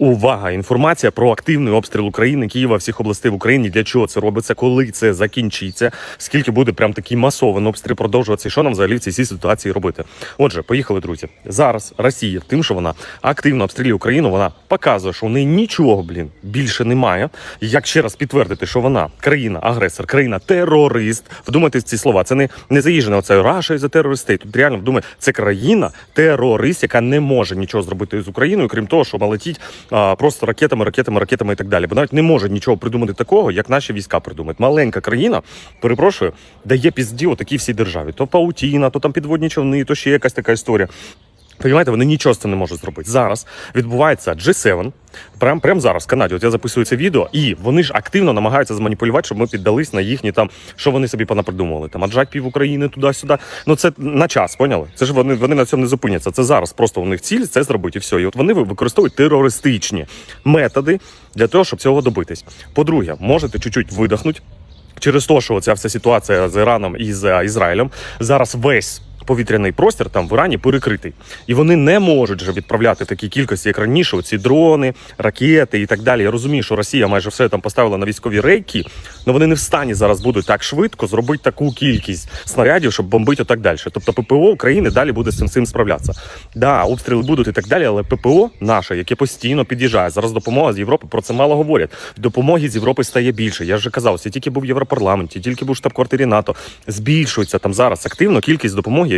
Увага! Інформація про активний обстріл України, Києва, всіх областей в Україні. Для чого це робиться? Коли це закінчиться? Скільки буде прям такий масований обстріл продовжуватися? Що нам взагалі в цій ситуації робити? Отже, поїхали, друзі. Зараз Росія, тим, що вона активно обстрілює Україну, вона показує, що в неї нічого, блін, більше немає. Як ще раз підтвердити, що вона країна-агресор, країна-терорист. Вдумайтесь ці слова. Це не, не заїжджена оце Раша за терористей. Тут реально вдумайте, це країна-терорист, яка не може нічого зробити з Україною, крім того, що летіть а, просто ракетами, ракетами, ракетами і так далі. Бо навіть не може нічого придумати такого, як наші війська придумають. Маленька країна, перепрошую, дає пізді отакій всій державі. То паутіна, то там підводні човни, то ще якась така історія. Понімаєте, вони нічого з цим не можуть зробити. Зараз відбувається G7, прямо прям зараз в Канаді. От я записую це відео, і вони ж активно намагаються зманіпулювати, щоб ми піддались на їхні там, що вони собі понапридумували. Там аджать пів України туди-сюди. Ну це на час, поняли? Це ж вони, вони на цьому не зупиняться. Це зараз просто у них ціль це зробити і все. І от вони використовують терористичні методи для того, щоб цього добитись. По-друге, можете чуть-чуть видихнути. Через те, що ця вся ситуація з Іраном і з Ізраїлем зараз весь повітряний простір там в Ірані перекритий, і вони не можуть вже відправляти в такій кількості, як раніше, ці дрони, ракети і так далі. Я розумію, що Росія майже все там поставила на військові рейки, але вони не в стані зараз будуть так швидко зробити таку кількість снарядів, щоб бомбити так далі. Тобто ППО України далі буде з цим цим справлятися. Да, обстріли будуть і так далі, але ППО наше, яке постійно під'їжджає. Зараз допомога з Європи про це мало говорять. Допомоги з Європи стає більше. Я вже казав, це тільки був в Європарламенті, тільки був штаб-квартирі НАТО. Збільшується там зараз активно кількість допомоги,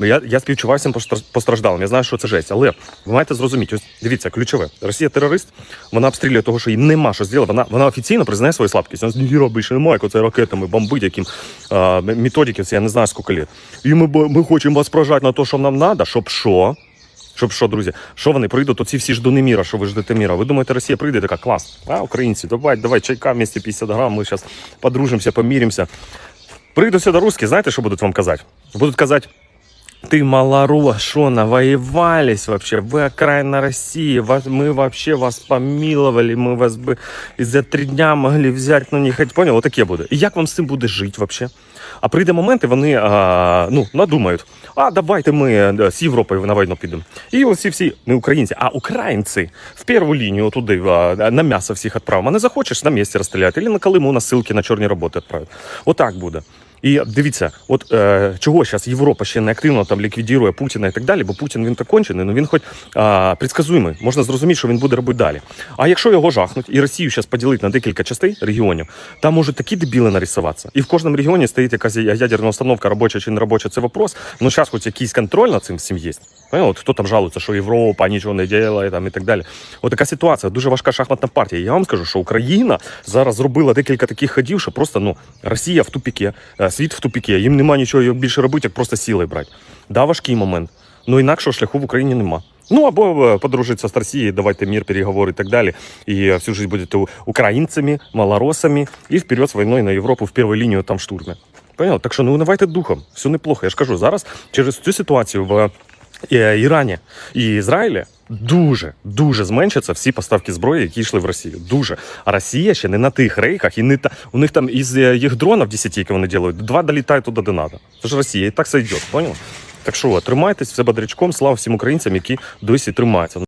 Ну, Я, я співчуваю всім постраждалим. Я знаю, що це жесть. Але ви маєте зрозуміти, ось дивіться, ключове. Росія терорист, вона обстрілює того, що їй нема що зробити. Вона, вона офіційно признає свою слабкість. Вона ніхіра більше немає, як оце ракетами бомбить, яким а, методики, це я не знаю скільки літ. І ми, ми хочемо вас прожати на те, що нам треба, щоб що? Щоб що, друзі, що вони прийдуть, оці всі ждуни міра, що ви ждете міра. Ви думаєте, Росія прийде така клас? А, українці, давай, давай, чайка вместе 50 грам, ми зараз подружимося, поміримося. Прийдуть сюди русські, знаєте, що будуть вам казати? Будуть казати, ты малорос, что навоевались вообще, вы окраина России, вас, мы вообще вас помиловали, мы вас бы и за три дня могли взять, ну не хоть, понял, отаке буде. І як вам з цим буде жити вообще? А прийде момент, і вони а, ну, надумають, а давайте ми е, з Європою на війну підемо. І оці всі, не українці, а українці в першу лінію туди а, на м'ясо всіх відправимо. А не захочеш на місці розстріляти, або на Калиму на ссылки на чорні роботи відправити. Отак буде. І дивіться, от е, чого зараз Європа ще не активно там ліквідує Путіна і так далі, бо Путін він так кончений, ну він хоч а, предсказуємий, можна зрозуміти, що він буде робити далі. А якщо його жахнуть і Росію зараз поділити на декілька частей регіонів, там можуть такі дебіли нарисуватися. І в кожному регіоні стоїть якась ядерна установка, робоча чи не робоча, це вопрос. Ну зараз хоч якийсь контроль над цим всім є. От хто там жалується, що Європа нічого не діє там і так далі. От така ситуація, дуже важка шахматна партія. Я вам скажу, що Україна зараз зробила декілька таких ходів, що просто ну Росія в тупіки, е, світ в тупіки. Їм нема нічого більше робити, як просто сілою брати. Да, важкий момент. Ну інакшого шляху в Україні нема. Ну або е, подружитися з Росією, давайте мир, переговори і так далі. І е, всю життя будете українцями, малоросами і вперед з війною на Європу в першу лінію там штурми. Понял? Так що ну давайте духом, все неплохо. Я ж кажу, зараз через цю ситуацію в Ірані і Ізраїлі дуже дуже зменшаться всі поставки зброї, які йшли в Росію. Дуже. А Росія ще не на тих рейках, і не та у них там із е, їх дронів 10, які вони роблять, два долітають туди, де треба. Це ж Росія, і так все йде, понял? Так що тримайтесь все бодрячком, слава всім українцям, які досі тримаються.